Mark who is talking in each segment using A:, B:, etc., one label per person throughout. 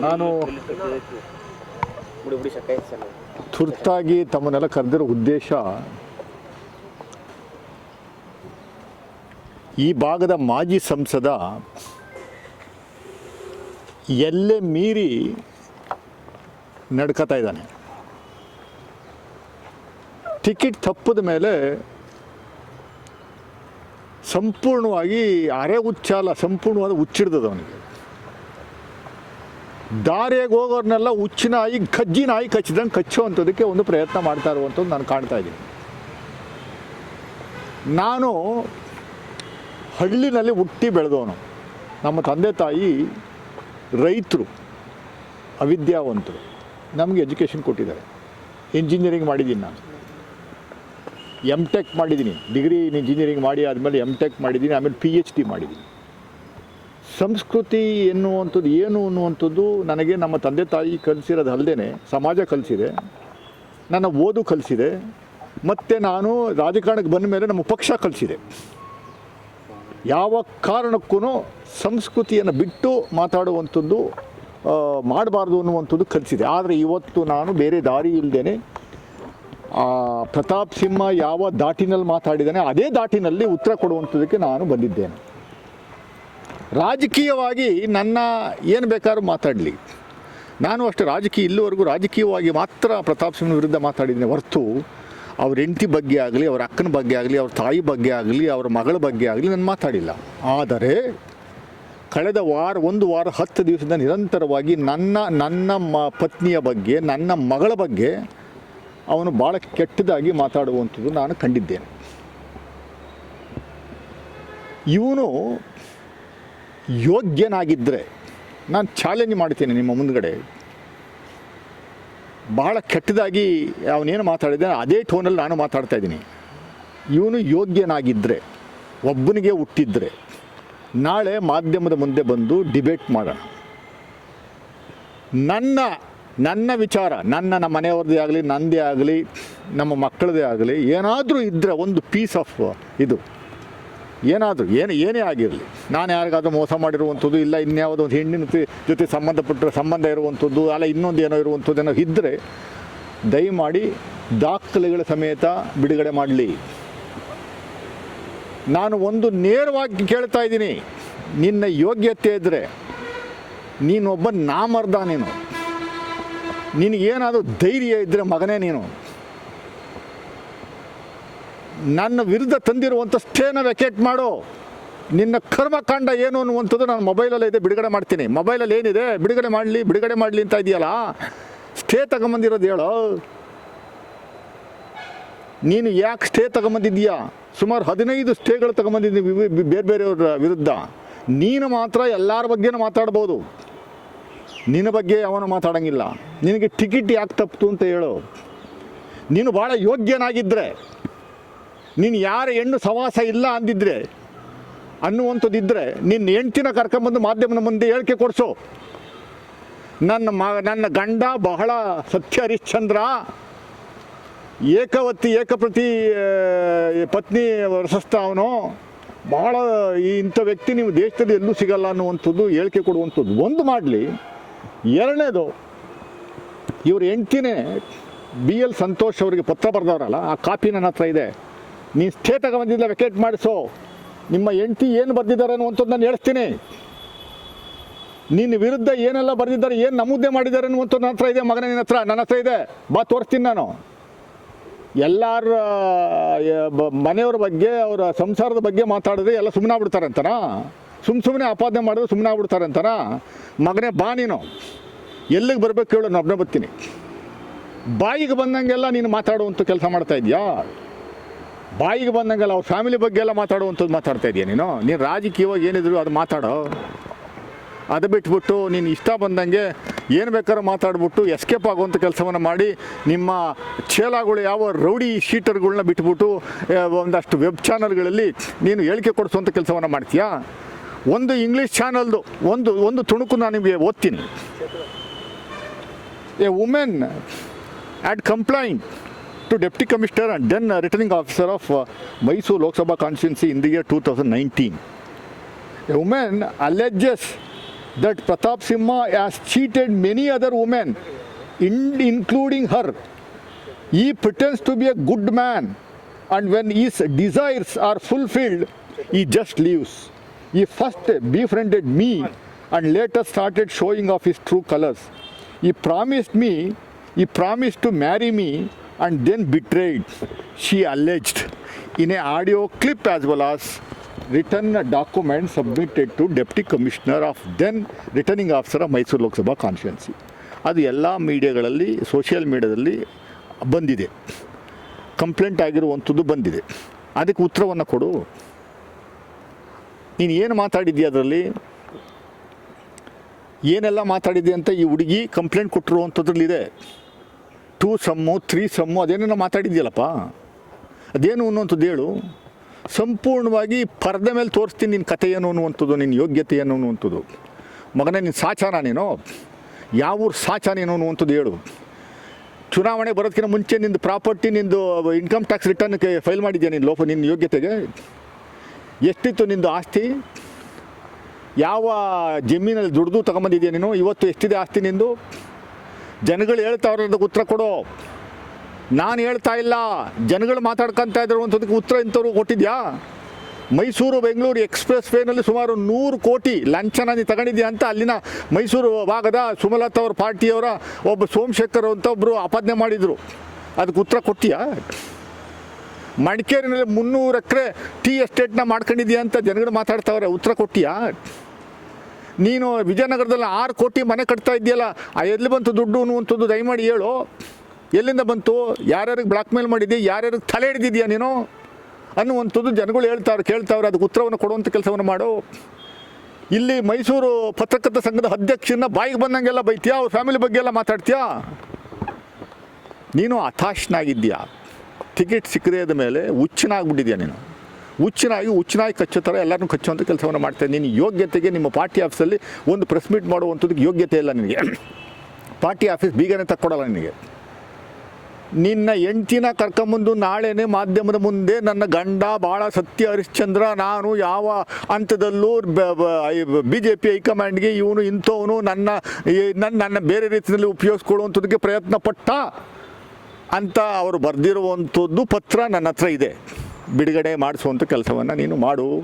A: ನಾನು ತುರ್ತಾಗಿ ತಮ್ಮನ್ನೆಲ್ಲ ಕರೆದಿರೋ ಉದ್ದೇಶ ಈ ಭಾಗದ ಮಾಜಿ ಸಂಸದ ಎಲ್ಲೇ ಮೀರಿ ನಡ್ಕೋತಾ ಇದ್ದಾನೆ. ಟಿಕೆಟ್ ತಪ್ಪಿದ ಮೇಲೆ ಸಂಪೂರ್ಣವಾಗಿ ಅರೆ ಉಚ್ಚಾಲ, ಸಂಪೂರ್ಣವಾದ ಹುಚ್ಚಿಡ್ದದ ಅವನಿಗೆ. ದಾರಿಯಾಗಿ ಹೋಗೋರ್ನೆಲ್ಲ ಹುಚ್ಚು ನಾಯಿ ಕಜ್ಜಿ ನಾಯಿ ಕಚ್ಚಿದಂಗೆ ಕಚ್ಚುವಂಥದಕ್ಕೆ ಒಂದು ಪ್ರಯತ್ನ ಮಾಡ್ತಾ ಇರುವಂಥದ್ದು ನಾನು ಕಾಣ್ತಾ ಇದ್ದೀನಿ. ನಾನು ಹಳ್ಳಿನಲ್ಲಿ ಹುಟ್ಟಿ ಬೆಳೆದವನು. ನಮ್ಮ ತಂದೆ ತಾಯಿ ರೈತರು, ಅವಿದ್ಯಾವಂತರು, ನಮಗೆ ಎಜುಕೇಷನ್ ಕೊಟ್ಟಿದ್ದಾರೆ. ಇಂಜಿನಿಯರಿಂಗ್ ಮಾಡಿದ್ದೀನಿ ನಾನು. ಎಂ ಟೆಕ್ ಮಾಡಿದ್ದೀನಿ. ಡಿಗ್ರಿ ಇನ್ ಇಂಜಿನಿಯರಿಂಗ್ ಮಾಡಿ ಆದಮೇಲೆ ಎಂ ಟೆಕ್ ಮಾಡಿದ್ದೀನಿ, ಆಮೇಲೆ ಪಿ ಎಚ್ ಡಿ ಮಾಡಿದ್ದೀನಿ. ಸಂಸ್ಕೃತಿ ಎನ್ನುವಂಥದ್ದು, ಏನು ಅನ್ನುವಂಥದ್ದು ನನಗೆ ನಮ್ಮ ತಂದೆ ತಾಯಿ ಕಲಿಸಿರೋದು ಅಲ್ಲದೇ ಸಮಾಜ ಕಲಿಸಿದೆ, ನನ್ನ ಓದು ಕಲಿಸಿದೆ, ಮತ್ತು ನಾನು ರಾಜಕಾರಣಕ್ಕೆ ಬಂದ ಮೇಲೆ ನಮ್ಮ ಪಕ್ಷ ಕಲಿಸಿದೆ. ಯಾವ ಕಾರಣಕ್ಕೂ ಸಂಸ್ಕೃತಿಯನ್ನು ಬಿಟ್ಟು ಮಾತಾಡುವಂಥದ್ದು ಮಾಡಬಾರ್ದು ಅನ್ನುವಂಥದ್ದು ಕಲಿಸಿದೆ. ಆದರೆ ಇವತ್ತು ನಾನು ಬೇರೆ ದಾರಿ ಇಲ್ಲದೇ ಪ್ರತಾಪ್ ಸಿಂಹ ಯಾವ ದಾಟಿನಲ್ಲಿ ಮಾತಾಡಿದ್ದಾನೆ, ಅದೇ ದಾಟಿನಲ್ಲಿ ಉತ್ತರ ಕೊಡುವಂಥದ್ದಕ್ಕೆ ನಾನು ಬಂದಿದ್ದೇನೆ. ರಾಜಕೀಯವಾಗಿ ನನ್ನ ಏನು ಬೇಕಾದ್ರೂ ಮಾತಾಡಲಿ. ನಾನು ಅಷ್ಟು ರಾಜಕೀಯ ಇಲ್ಲಿವರೆಗೂ ರಾಜಕೀಯವಾಗಿ ಮಾತ್ರ ಪ್ರತಾಪ್ ಸಿಂಹನ ವಿರುದ್ಧ ಮಾತಾಡಿದ್ದೀನಿ. ಹೊರತು ಅವ್ರ ಹೆಂಡತಿ ಬಗ್ಗೆ ಆಗಲಿ, ಅವ್ರ ಅಕ್ಕನ ಬಗ್ಗೆ ಆಗಲಿ, ಅವ್ರ ತಾಯಿ ಬಗ್ಗೆ ಆಗಲಿ, ಅವ್ರ ಮಗಳ ಬಗ್ಗೆ ಆಗಲಿ ನಾನು ಮಾತಾಡಿಲ್ಲ. ಆದರೆ ಕಳೆದ ವಾರ, ಒಂದು ವಾರ, ಹತ್ತು ದಿವಸದಿಂದ ನಿರಂತರವಾಗಿ ನನ್ನ ನನ್ನ ಮ, ಪತ್ನಿಯ ಬಗ್ಗೆ, ನನ್ನ ಮಗಳ ಬಗ್ಗೆ ಅವನು ಭಾಳ ಕೆಟ್ಟದಾಗಿ ಮಾತಾಡುವಂಥದ್ದು ನಾನು ಕಂಡಿದ್ದೇನೆ. ಇವನು ಯೋಗ್ಯನಾಗಿದ್ದರೆ ನಾನು ಚಾಲೆಂಜ್ ಮಾಡ್ತೀನಿ ನಿಮ್ಮ ಮುಂದ್ಗಡೆ. ಬಹಳ ಕೆಟ್ಟದಾಗಿ ಅವನೇನು ಮಾತಾಡಿದ್ದೆ, ಅದೇ ಟೋನಲ್ಲಿ ನಾನು ಮಾತಾಡ್ತಾ ಇದ್ದೀನಿ. ಇವನು ಯೋಗ್ಯನಾಗಿದ್ದರೆ ಒಬ್ಬನಿಗೆ ಹುಟ್ಟಿದ್ರೆ, ನಾಳೆ ಮಾಧ್ಯಮದ ಮುಂದೆ ಬಂದು ಡಿಬೇಟ್ ಮಾಡೋಣ. ನನ್ನ ನನ್ನ ವಿಚಾರ, ನನ್ನ ನಮ್ಮ ಮನೆಯವ್ರದ್ದೇ ಆಗಲಿ, ನಂದೇ ಆಗಲಿ, ನಮ್ಮ ಮಕ್ಕಳದೇ ಆಗಲಿ, ಏನಾದರೂ ಇದ್ದರೆ ಒಂದು ಪೀಸ್ ಆಫ್ ಇದು. ಏನಾದರೂ, ಏನು, ಏನೇ ಆಗಿರಲಿ. ನಾನು ಯಾರಿಗಾದ್ರೂ ಮೋಸ ಮಾಡಿರುವಂಥದ್ದು ಇಲ್ಲ ಇನ್ಯಾವುದೋ ಒಂದು ಹೆಣ್ಣಿನ ಜೊತೆ ಸಂಬಂಧಪಟ್ಟ ಸಂಬಂಧ ಇರುವಂಥದ್ದು, ಅಲ್ಲ ಇನ್ನೊಂದು ಏನೋ ಇರುವಂಥದ್ದು ಏನೋ ಇದ್ದರೆ ದಯಮಾಡಿ ದಾಖಲೆಗಳ ಸಮೇತ ಬಿಡುಗಡೆ ಮಾಡಲಿ. ನಾನು ಒಂದು ನೇರವಾಗಿ ಕೇಳ್ತಾ ಇದ್ದೀನಿ. ನಿನ್ನ ಯೋಗ್ಯತೆ ಇದ್ದರೆ ನೀನೊಬ್ಬ ನಾಮರ್ದ ನೀನು. ನಿನಗೇನಾದರೂ ಧೈರ್ಯ ಇದ್ದರೆ ಮಗನೇ ನೀನು. ನನ್ನ ವಿರುದ್ಧ ತಂದಿರುವಂಥ ಸ್ಟೇನ ವೆಕೇಟ್ ಮಾಡು. ನಿನ್ನ ಕರ್ಮಕಾಂಡ ಏನು ಅನ್ನುವಂಥದ್ದು ನಾನು ಮೊಬೈಲಲ್ಲೇ ಇದೆ, ಬಿಡುಗಡೆ ಮಾಡ್ತೀನಿ. ಮೊಬೈಲಲ್ಲಿ ಏನಿದೆ? ಬಿಡುಗಡೆ ಮಾಡಲಿ ಬಿಡುಗಡೆ ಮಾಡಲಿ ಅಂತ ಇದೆಯಲ್ಲ? ಸ್ಟೇ ತಗೊಂಬಂದಿರೋದು ಹೇಳೋ. ನೀನು ಯಾಕೆ ಸ್ಟೇ ತಗೊಂಬಂದಿದ್ದೀಯಾ? ಸುಮಾರು ಹದಿನೈದು ಸ್ಟೇಗಳು ತಗೊಂಬಂದಿದ್ದೀನಿ ವಿ- ವಿ- ಬೇರೆ ಬೇರೆಯವ್ರ ವಿರುದ್ಧ. ನೀನು ಮಾತ್ರ ಎಲ್ಲರ ಬಗ್ಗೆನೂ ಮಾತಾಡ್ಬೋದು. ನಿನ್ನ ಬಗ್ಗೆ ಅವನು ಮಾತಾಡೋಂಗಿಲ್ಲ. ನಿನಗೆ ಟಿಕೆಟ್ ಯಾಕೆ ತಪ್ಪಿತು ಅಂತ ಹೇಳು. ನೀನು ಭಾಳ ಯೋಗ್ಯನಾಗಿದ್ದರೆ ನೀನು ಯಾರ ಹೆಣ್ಣು ಸವಾಸ ಇಲ್ಲ ಅಂದಿದ್ರೆ ಅನ್ನುವಂಥದ್ದಿದ್ದರೆ ನಿನ್ನ ಹೆಂಡ್ತಿನ ಕರ್ಕೊಂಬಂದು ಮಾಧ್ಯಮದ ಮುಂದೆ ಹೇಳಿಕೆ ಕೊಡಿಸು. ನನ್ನ ಮ ನನ್ನ ಗಂಡ ಬಹಳ ಸತ್ಯ ಹರಿಶ್ಚಂದ್ರ, ಏಕವತಿ, ಏಕಪ್ರತಿ ಪತ್ನಿ ವರ್ಸಸ್ತ ಅವನು. ಬಹಳ ಈ ಇಂಥ ವ್ಯಕ್ತಿ ನೀವು ದೇಶದಲ್ಲಿ ಎಲ್ಲೂ ಸಿಗಲ್ಲ ಅನ್ನುವಂಥದ್ದು ಹೇಳಿಕೆ ಕೊಡುವಂಥದ್ದು. ಒಂದು ಮಾಡಲಿ, ಎರಡನೇದು, ಇವ್ರ ಹೆಂಡ್ತಿನೇ ಬಿ ಎಲ್ ಸಂತೋಷ್ ಅವರಿಗೆ ಪತ್ರ ಬರೆದವರಲ್ಲ, ಆ ಕಾಪಿ ನನ್ನ ಹತ್ರ ಇದೆ. ನೀನು ಸ್ಟೇ ತಗೊಂಬಂದಿಲ್ಲ ವೆಕೇಟ್ ಮಾಡಿಸೋ. ನಿಮ್ಮ ಎಂಟಿ ಏನು ಬರೆದಿದ್ದಾರೆ ಅನ್ನುವಂಥದ್ದು ನಾನು ಹೇಳ್ತೀನಿ. ನಿನ್ನ ವಿರುದ್ಧ ಏನೆಲ್ಲ ಬರೆದಿದ್ದಾರೆ, ಏನು ನಮೂದೆ ಮಾಡಿದ್ದಾರೆ ಅನ್ನುವಂಥದ್ದು ನನ್ನ ಹತ್ರ ಇದೆ ಮಗನ, ನಿನ್ನ ಹತ್ರ, ನನ್ನ ಹತ್ರ ಇದೆ. ಬಾ, ತೋರಿಸ್ತೀನಿ ನಾನು. ಎಲ್ಲರ ಮನೆಯವ್ರ ಬಗ್ಗೆ, ಅವರ ಸಂಸಾರದ ಬಗ್ಗೆ ಮಾತಾಡಿದ್ರೆ ಎಲ್ಲ ಸುಮ್ಮನೆ ಆಗ್ಬಿಡ್ತಾರೆ ಅಂತಾನ ಸುಮ್ಮ ಸುಮ್ಮನೆ ಆಪಾದನೆ ಮಾಡಿದ್ರೆ ಸುಮ್ಮನೆ ಆಗ್ಬಿಡ್ತಾರೆ ಅಂತಾನ ಮಗನೇ, ಬಾ ನೀನು. ಎಲ್ಲಿಗೆ ಬರಬೇಕು ಹೇಳು, ನಾನು ಒಬ್ಬನೇ ಬರ್ತೀನಿ. ಬಾಯಿಗೆ ಬಂದಂಗೆಲ್ಲ ನೀನು ಮಾತಾಡುವಂಥ ಕೆಲಸ ಮಾಡ್ತಾ ಇದೆಯಾ? ಬಾಯಿಗೆ ಬಂದಂಗೆಲ್ಲ ಅವ್ರ ಫ್ಯಾಮಿಲಿ ಬಗ್ಗೆ ಎಲ್ಲ ಮಾತಾಡುವಂಥದ್ದು ಮಾತಾಡ್ತಾ ಇದೆಯಾ ನೀನು? ನೀನು ರಾಜಕೀಯವಾಗಿ ಏನಿದ್ರು ಅದು ಮಾತಾಡೋ. ಅದು ಬಿಟ್ಬಿಟ್ಟು ನೀನು ಇಷ್ಟ ಬಂದಂಗೆ ಏನು ಬೇಕಾದ್ರೂ ಮಾತಾಡ್ಬಿಟ್ಟು ಎಸ್ಕೇಪ್ ಆಗುವಂಥ ಕೆಲಸವನ್ನು ಮಾಡಿ ನಿಮ್ಮ ಚೇಲಾಗಳು ಯಾವ ರೌಡಿ ಶೀಟರ್ಗಳನ್ನ ಬಿಟ್ಬಿಟ್ಟು ಒಂದಷ್ಟು ವೆಬ್ ಚಾನಲ್ಗಳಲ್ಲಿ ನೀನು ಹೇಳಿಕೆ ಕೊಡಿಸುವಂಥ ಕೆಲಸವನ್ನು ಮಾಡ್ತೀಯಾ? ಒಂದು ಇಂಗ್ಲೀಷ್ ಚಾನಲ್ದು ಒಂದು ಒಂದು ತುಣುಕು ನಾನು ನಿಮಗೆ ಓದ್ತೀನಿ. A women had complaint to Deputy Commissioner and then uh, Returning Officer of uh, Mysore Lok Sabha constituency in the year 2019. A woman alleges that Pratap Simha has cheated many other women, in, including her. He pretends to be a good man and when his desires are fulfilled, he just leaves. He first befriended me and later started showing off his true colors. He promised me, he promised to marry me and then betrayed, she alleged in a audio clip as well as written document submitted to Deputy Commissioner of then Returning Officer of Mysore Lok Sabha Constituency. ಅದು ಎಲ್ಲ ಮೀಡಿಯಾಗಳಲ್ಲಿ social ಮೀಡಿಯಾದಲ್ಲಿ ಬಂದಿದೆ complaint ಆಗಿರುವಂಥದ್ದು ಬಂದಿದೆ ಅದಕ್ಕೆ ಉತ್ತರವನ್ನು ಕೊಡು ನೀನು ಏನು ಮಾತಾಡಿದ್ಯಾ ಅದರಲ್ಲಿ ಏನೆಲ್ಲ ಮಾತಾಡಿದೆ ಅಂತ ಈ ಹುಡುಗಿ ಕಂಪ್ಲೇಂಟ್ ಕೊಟ್ಟಿರುವಂಥದ್ರಲ್ಲಿದೆ ಟೂ ಸಮ್ಮು, ತ್ರೀ ಸಮ್ಮು ಅದೇನೇನೋ ಮಾತಾಡಿದ್ಯಲ್ಲಪ್ಪ ಅದೇನು ಅನ್ನುವಂಥದ್ದು ಹೇಳು. ಸಂಪೂರ್ಣವಾಗಿ ಪರದೆ ಮೇಲೆ ತೋರಿಸ್ತೀನಿ ನಿನ್ನ ಕಥೆ ಏನು ಅನ್ನುವಂಥದ್ದು, ನಿನ್ನ ಯೋಗ್ಯತೆ ಏನು ಅನ್ನುವಂಥದ್ದು. ಮಗನೇ, ನಿನ್ನ ಸಾಚಾರ ನೀನು. ಯಾವ ಊರು ಸಾಚ ನೀನು ಅನ್ನುವಂಥದ್ದು ಹೇಳು. ಚುನಾವಣೆ ಬರೋದಕ್ಕಿಂತ ಮುಂಚೆ ನಿಂದು ಪ್ರಾಪರ್ಟಿ, ನಿಂದು ಇನ್ಕಮ್ ಟ್ಯಾಕ್ಸ್ ರಿಟರ್ನ್ಗೆ ಫೈಲ್ ಮಾಡಿದ್ಯಾ ನಿನ್ನ ಲೋಪ, ನಿನ್ನ ಯೋಗ್ಯತೆಗೆ? ಎಷ್ಟಿತ್ತು ನಿಂದು ಆಸ್ತಿ? ಯಾವ ಜಮೀನಲ್ಲಿ ದುಡ್ದು ತಗೊಂಬಂದಿದ್ಯಾ ನೀನು? ಇವತ್ತು ಎಷ್ಟಿದೆ ಆಸ್ತಿ ನಿಂದು? ಜನಗಳು ಹೇಳ್ತಾವ್ರೆ ಅದಕ್ಕೆ ಉತ್ತರ ಕೊಡು. ನಾನು ಹೇಳ್ತಾ ಇಲ್ಲ. ಜನಗಳು ಮಾತಾಡ್ಕೊಂತ ಅದಕ್ಕೆ ಉತ್ತರ ಇಂಥವ್ರು ಕೊಟ್ಟಿದ್ಯಾ? ಮೈಸೂರು ಬೆಂಗಳೂರು ಎಕ್ಸ್ಪ್ರೆಸ್ ವೇನಲ್ಲಿ ಸುಮಾರು ನೂರು ಕೋಟಿ ಲಂಚನ ನೀನು ತಗೊಂಡಿದ್ಯಾ ಅಂತ ಅಲ್ಲಿನ ಮೈಸೂರು ಭಾಗದ ಸುಮಲತಾ ಅವ್ರ ಪಾರ್ಟಿಯವರ ಒಬ್ಬ ಸೋಮಶೇಖರ್ ಅಂತ ಒಬ್ಬರು ಆಪಾದನೆ ಮಾಡಿದರು. ಅದಕ್ಕೆ ಉತ್ತರ ಕೊಟ್ಟಿಯಾ? ಮಡಿಕೇರಿನಲ್ಲಿ ಮುನ್ನೂರು ಎಕರೆ ಟೀ ಎಸ್ಟೇಟ್ನ ಮಾಡ್ಕೊಂಡಿದ್ಯಾ ಅಂತ ಜನಗಳು ಮಾತಾಡ್ತಾವ್ರೆ ಉತ್ತರ ಕೊಟ್ಟಿಯಾ? ನೀನು ವಿಜಯನಗರದಲ್ಲಿ ಆರು ಕೋಟಿ ಮನೆ ಕಟ್ತಾ ಇದೆಯಲ್ಲ ಆ ಎಲ್ಲಿ ಬಂತು ದುಡ್ಡು ಅನ್ನುವಂಥದ್ದು ದಯಮಾಡಿ ಹೇಳು. ಎಲ್ಲಿಂದ ಬಂತು? ಯಾರ್ಯಾರಿಗೆ ಬ್ಲಾಕ್ ಮೇಲ್ ಮಾಡಿದ್ದೆ ಯಾರ್ಯಾರಿಗೆ ತಲೆ ಹಿಡಿದಿದ್ಯಾ ನೀನು? ಅನ್ನುವಂಥದ್ದು ಜನಗಳು ಹೇಳ್ತಾವ್ರು, ಕೇಳ್ತಾವ್ರೆ, ಅದಕ್ಕೆ ಉತ್ತರವನ್ನು ಕೊಡುವಂಥ ಕೆಲಸವನ್ನು ಮಾಡು. ಇಲ್ಲಿ ಮೈಸೂರು ಪತ್ರಕರ್ತ ಸಂಘದ ಅಧ್ಯಕ್ಷನ ಬಾಯಿಗೆ ಬಂದಂಗೆಲ್ಲ ಬೈತೀಯಾ? ಅವ್ರ ಫ್ಯಾಮಿಲಿ ಬಗ್ಗೆ ಎಲ್ಲ ಮಾತಾಡ್ತೀಯಾ? ನೀನು ಹತಾಶನಾಗಿದ್ಯಾ ಟಿಕೆಟ್ ಸಿಕ್ಕದೇ ಮೇಲೆ ಹುಚ್ಚನಾಗ್ಬಿಟ್ಟಿದ್ಯಾ ನೀನು? ಹುಚ್ಚನಾಗಿ ಹುಚ್ಚಿನಾಗಿ ಕಚ್ಚೋ ಥರ ಎಲ್ಲರನ್ನೂ ಕಚ್ಚುವಂಥ ಕೆಲಸವನ್ನು ಮಾಡ್ತಾ ನಿನ್ನ ಯೋಗ್ಯತೆಗೆ ನಿಮ್ಮ ಪಾರ್ಟಿ ಆಫೀಸಲ್ಲಿ ಒಂದು ಪ್ರೆಸ್ ಮೀಟ್ ಮಾಡುವಂಥದ್ದಕ್ಕೆ ಯೋಗ್ಯತೆ ಇಲ್ಲ ನಿನಗೆ. ಪಾರ್ಟಿ ಆಫೀಸ್ ಬೀಗನೇ ತಕ್ಕೊಡಲ್ಲ ನಿನಗೆ. ನಿನ್ನ ಹೆಂಡ್ತಿನ ಕರ್ಕೊಂಬಂದು ನಾಳೆನೇ ಮಾಧ್ಯಮದ ಮುಂದೆ ನನ್ನ ಗಂಡ ಭಾಳ ಸತ್ಯ ಹರಿಶ್ಚಂದ್ರ, ನಾನು ಯಾವ ಹಂತದಲ್ಲೂ ಬಿ ಜೆ ಪಿ ಹೈಕಮಾಂಡ್ಗೆ ಇವನು ಇಂಥವನು ನನ್ನ ನನ್ನ ನನ್ನ ಬೇರೆ ರೀತಿಯಲ್ಲಿ ಉಪಯೋಗಿಸ್ಕೊಳ್ಳುವಂಥದ್ದಕ್ಕೆ ಪ್ರಯತ್ನ ಪಟ್ಟ ಅಂತ ಅವರು ಬರೆದಿರುವಂಥದ್ದು ಪತ್ರ ನನ್ನ ಹತ್ರ ಇದೆ. ಬಿಡುಗಡೆ ಮಾಡಿಸುವಂಥ ಕೆಲಸವನ್ನು ನೀನು ಮಾಡು.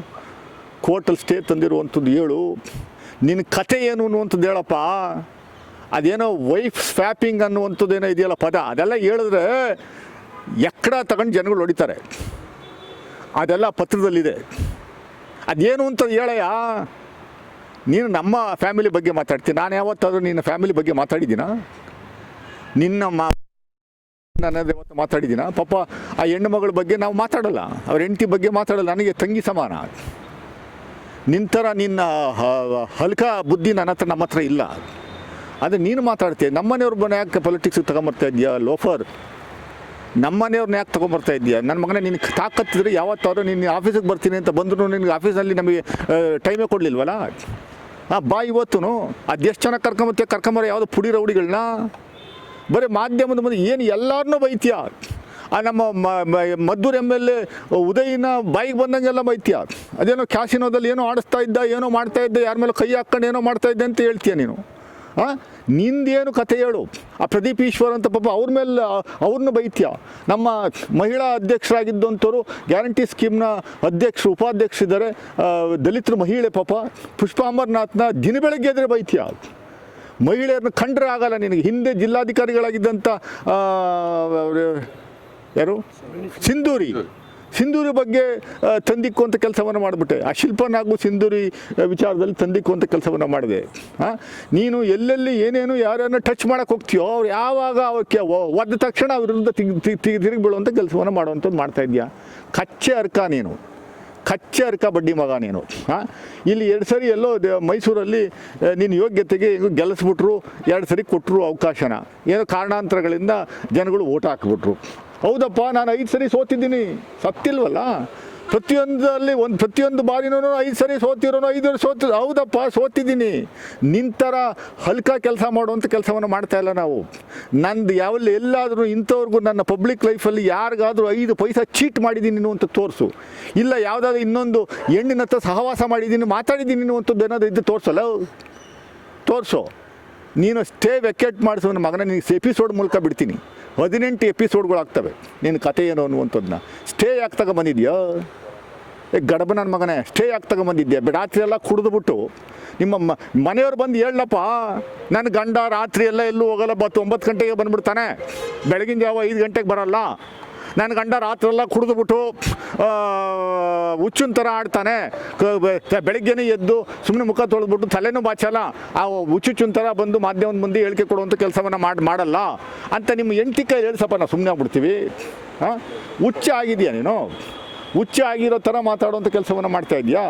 A: ಕೋರ್ಟಲ್ಲಿ ಸ್ಟೇ ತಂದಿರುವಂಥದ್ದು ಹೇಳು. ನಿನ್ನ ಕತೆ ಏನು ಅನ್ನುವಂಥದ್ದು ಹೇಳಪ್ಪ. ಅದೇನೋ ವೈಫ್ ಸ್ವ್ಯಾಪಿಂಗ್ ಅನ್ನುವಂಥದ್ದು ಏನೋ ಇದೆಯಲ್ಲ ಪದ. ಅದೆಲ್ಲ ಹೇಳಿದ್ರೆ ಎಕ್ಕಡ ತಗೊಂಡು ಜನಗಳು ಹೊಡಿತಾರೆ. ಅದೆಲ್ಲ ಪತ್ರದಲ್ಲಿದೆ. ಅದೇನು ಅಂತ ಹೇಳಯ್ಯ. ನೀನು ನಮ್ಮ ಫ್ಯಾಮಿಲಿ ಬಗ್ಗೆ ಮಾತಾಡ್ತೀನಿ ನಾನು ಯಾವತ್ತಾದರೂ ನಿನ್ನ ಫ್ಯಾಮಿಲಿ ಬಗ್ಗೆ ಮಾತಾಡಿದ್ದೀನಾ? ನಿನ್ನ ಮಾ ನಾನು ಇವತ್ತು ಮಾತಾಡಿದ್ದೀನ? ಪಾಪ ಆ ಹೆಣ್ಣು ಮಗಳ ಬಗ್ಗೆ ನಾವು ಮಾತಾಡಲ್ಲ. ಅವ್ರ ಹೆಂಡತಿ ಬಗ್ಗೆ ಮಾತಾಡಲ್ಲ. ನನಗೆ ತಂಗಿ ಸಮಾನ. ನಿಂತರ ನಿನ್ನ ಹಲ್ಕ ಬುದ್ಧಿ ನನ್ನ ಹತ್ರ ನಮ್ಮ ಹತ್ರ ಇಲ್ಲ. ಅದು ನೀನು ಮಾತಾಡ್ತೀಯ, ನಮ್ಮನೆಯವ್ರ ಮನೆ ಯಾಕೆ ಪೊಲಿಟಿಕ್ಸಿಗೆ ತಗೊಂಬರ್ತಾ ಇದೆಯಾ ಲೋಫರ್ ನಮ್ಮನೆಯವ್ರನ್ನ ಯಾಕೆ ತೊಗೊಂಬರ್ತಾ ಇದೆಯಾ ನನ್ನ ಮಗನೇ ನಿನಗೆ ತಾಕತ್ತಿದ್ರೆ ಯಾವತ್ತಾದ್ರೂ ನಿನ್ನ ಆಫೀಸಿಗೆ ಬರ್ತೀನಿ ಅಂತ ಬಂದರೂ ನಿನಗೆ ಆಫೀಸಲ್ಲಿ ನಮಗೆ ಟೈಮೇ ಕೊಡಲಿಲ್ವಲ್ಲ? ಹಾಂ ಬಾ ಇವತ್ತು ಅದೆಷ್ಟು ಜನ ಕರ್ಕೊಂಬತ್ತೆ ಕರ್ಕೊಂಬರೋ ಯಾವುದೋ ಪುಡಿ ರೌಡಿಗಳನ್ನ. ಬರೀ ಮಾಧ್ಯಮದ ಮುಂದೆ ಏನು ಎಲ್ಲರನ್ನೂ ಬೈತೀಯ? ಆ ನಮ್ಮ ಮದ್ದೂರು ಎಂ ಎಲ್ ಎ ಉದಯಿನ ಬಾಯಿಗೆ ಬಂದಂಗೆಲ್ಲ ಬೈತೀಯ? ಅದೇನೋ ಕ್ಯಾಸಿನೋದಲ್ಲಿ ಏನೋ ಆಡಿಸ್ತಾ ಇದ್ದ, ಏನೋ ಮಾಡ್ತಾ ಇದ್ದ, ಯಾರ ಮೇಲೆ ಕೈ ಹಾಕ್ಕೊಂಡು ಏನೋ ಮಾಡ್ತಾ ಇದ್ದೆ ಅಂತ ಹೇಳ್ತೀಯ ನೀನು? ಹಾಂ ನಿಂದೇನು ಕತೆ ಹೇಳು. ಆ ಪ್ರದೀಪ್ ಈಶ್ವರ್ ಅಂತ ಪಾಪ ಅವ್ರ ಮೇಲೆ ಅವ್ರನ್ನ ಬೈತೀಯ? ನಮ್ಮ ಮಹಿಳಾ ಅಧ್ಯಕ್ಷರಾಗಿದ್ದಂಥವ್ರು ಗ್ಯಾರಂಟಿ ಸ್ಕೀಮ್ನ ಅಧ್ಯಕ್ಷರು, ಉಪಾಧ್ಯಕ್ಷರಿದ್ದಾರೆ. ದಲಿತರು ಮಹಿಳೆ ಪಾಪ. ಪುಷ್ಪ ಅಮರ್ನಾಥ್ನ ದಿನ ಬೆಳಗ್ಗೆ ಎದ್ರೆ ಬೈತೀಯ? ಮಹಿಳೆಯರನ್ನ ಕಂಡ್ರೆ ಆಗಲ್ಲ ನಿನಗೆ. ಹಿಂದೆ ಜಿಲ್ಲಾಧಿಕಾರಿಗಳಾಗಿದ್ದಂಥ ಯಾರು? ಸಿಂಧೂರಿ. ಸಿಂಧೂರಿ ಬಗ್ಗೆ ತಂದಿಕ್ಕುವಂಥ ಕೆಲಸವನ್ನು ಮಾಡಿಬಿಟ್ಟೆ. ಆ ಶಿಲ್ಪನಾಗೂ ಸಿಂಧೂರಿ ವಿಚಾರದಲ್ಲಿ ತಂದಿಕ್ಕುವಂಥ ಕೆಲಸವನ್ನು ಮಾಡಿದೆ. ಹಾಂ ನೀನು ಎಲ್ಲೆಲ್ಲಿ ಏನೇನು ಯಾರ್ಯಾರನ್ನ ಟಚ್ ಮಾಡೋಕೆ ಹೋಗ್ತೀಯೋ, ಅವ್ರು ಯಾವಾಗ ಅವಕ್ಕೆ ಒದ್ದ ತಕ್ಷಣ ಅವರಿಂದ ತಿರುಗಿ ತಿರುಗಿ ಬೀಳುವಂಥ ಕೆಲಸವನ್ನು ಮಾಡುವಂಥದ್ದು ಮಾಡ್ತಾ ಇದೆಯಾ ಕಚ್ಚೆ ಅರ್ಕ ನೀನು. ಕಚ್ಚೆ ಅರ್ಕ ಬಡ್ಡಿ ಮಗ ನೀನು. ಹಾಂ? ಇಲ್ಲಿ ಎರಡು ಸರಿ ಎಲ್ಲೋ ಮೈಸೂರಲ್ಲಿ ನಿನ್ನ ಯೋಗ್ಯತೆಗೆ ಗೆಲ್ಲಿಸ್ಬಿಟ್ರು, ಎರಡು ಸರಿ ಕೊಟ್ಟರು ಅವಕಾಶನ. ಏನೋ ಕಾರಣಾಂತರಗಳಿಂದ ಜನಗಳು ಓಟ್ ಹಾಕ್ಬಿಟ್ರು. ಹೌದಪ್ಪ, ನಾನು ಐದು ಸರಿ ಸೋತಿದ್ದೀನಿ. ಸತ್ತಿಲ್ವಲ್ಲ? ಪ್ರತಿಯೊಂದರಲ್ಲಿ ಒಂದು ಪ್ರತಿಯೊಂದು ಬಾರಿನೂ ಐದು ಸರಿ ಸೋತಿರೋನು, ಐದು ಸೋತು ಹೌದಪ್ಪ, ಸೋತಿದ್ದೀನಿ. ನಿಂತರ ಹಲ್ಕ ಕೆಲಸ ಮಾಡುವಂಥ ಕೆಲಸವನ್ನು ಮಾಡ್ತಾ ಇಲ್ಲ ನಾವು. ನಂದು ಯಾವಲ್ಲಿ ಎಲ್ಲಾದರೂ ಇಂಥವ್ರಿಗೂ ನನ್ನ ಪಬ್ಲಿಕ್ ಲೈಫಲ್ಲಿ ಯಾರಿಗಾದರೂ ಐದು ಪೈಸಾ ಚೀಟ್ ಮಾಡಿದ್ದೀನಿ ನೀನು ಅಂತ ತೋರಿಸು. ಇಲ್ಲ ಯಾವುದಾದ್ರು ಇನ್ನೊಂದು ಹೆಣ್ಣಿನ ಹತ್ರ ಸಹವಾಸ ಮಾಡಿದ್ದೀನಿ, ಮಾತಾಡಿದ್ದೀನಿ ಅನ್ನುವಂಥದ್ದು ಏನಾದರೂ ಇದ್ದು ತೋರಿಸಲ್ಲ ತೋರಿಸು. ನೀನು ಸ್ಟೇ ವೆಕೇಟ್ ಮಾಡಿಸೋ, ನನ್ನ ಮಗನ ನಿನಗೆ ಎಪಿಸೋಡ್ ಮೂಲಕ ಬಿಡ್ತೀನಿ. ಹದಿನೆಂಟು ಎಪಿಸೋಡ್ಗಳಾಗ್ತವೆ. ನಿನ್ನ ಕತೆ ಏನು ಅನ್ನುವಂಥದ್ದನ್ನ ಸ್ಟೇ ಯಾಕೆ ತಗೊಂಬಂದಿದ್ಯಾ? ಏ, ಗಡಬ ನನ್ನ ಮಗನೇ ಸ್ಟೇ ಯಾಕೆ ತಗೊಂಬಂದಿದ್ಯಾ? ರಾತ್ರಿ ಎಲ್ಲ ಕುಡಿದ್ಬಿಟ್ಟು ನಿಮ್ಮ ಮ, ಮನೆಯವ್ರು ಬಂದು ಹೇಳಪ್ಪ ನನ್ನ ಗಂಡ ರಾತ್ರಿ ಎಲ್ಲ ಎಲ್ಲೂ ಹೋಗಲ್ಲ ಬತ್ತು ಒಂಬತ್ತು ಗಂಟೆಗೆ ಬಂದ್ಬಿಡ್ತಾನೆ. ಬೆಳಗಿನ ಜಾವ ಐದು ಗಂಟೆಗೆ ಬರಲ್ಲ. ನನ್ನ ಗಂಡ ರಾತ್ರೆಲ್ಲ ಕುಡಿದುಬಿಟ್ಟು ಹುಚ್ಚಿನ ಥರ ಆಡ್ತಾನೆ. ಬೆಳಗ್ಗೆನೇ ಎದ್ದು ಸುಮ್ಮನೆ ಮುಖ ತೊಳೆದ್ಬಿಟ್ಟು ತಲೆನೂ ಬಾಚಲ್ಲ. ಆ ಹುಚ್ಚುಚ್ಚುನ್ ಥರ ಬಂದು ಮಾಧ್ಯಮದ ಮುಂದೆ ಹೇಳಿಕೆ ಕೊಡುವಂಥ ಕೆಲಸವನ್ನು ಮಾಡಿ, ಮಾಡಲ್ಲ. ಅಂತ ನಿಮ್ಮ ಎಂಟಿ ಕೈ ಹೇಳ್ಸಪ್ಪ ನಾವು ಸುಮ್ಮನೆ ಆಗ್ಬಿಡ್ತೀವಿ. ಹಾಂ ಹುಚ್ಚ ಆಗಿದೆಯಾ ನೀನು? ಹುಚ್ಚ ಆಗಿರೋ ಥರ ಮಾತಾಡುವಂಥ ಕೆಲಸವನ್ನು ಮಾಡ್ತಾ ಇದೆಯಾ?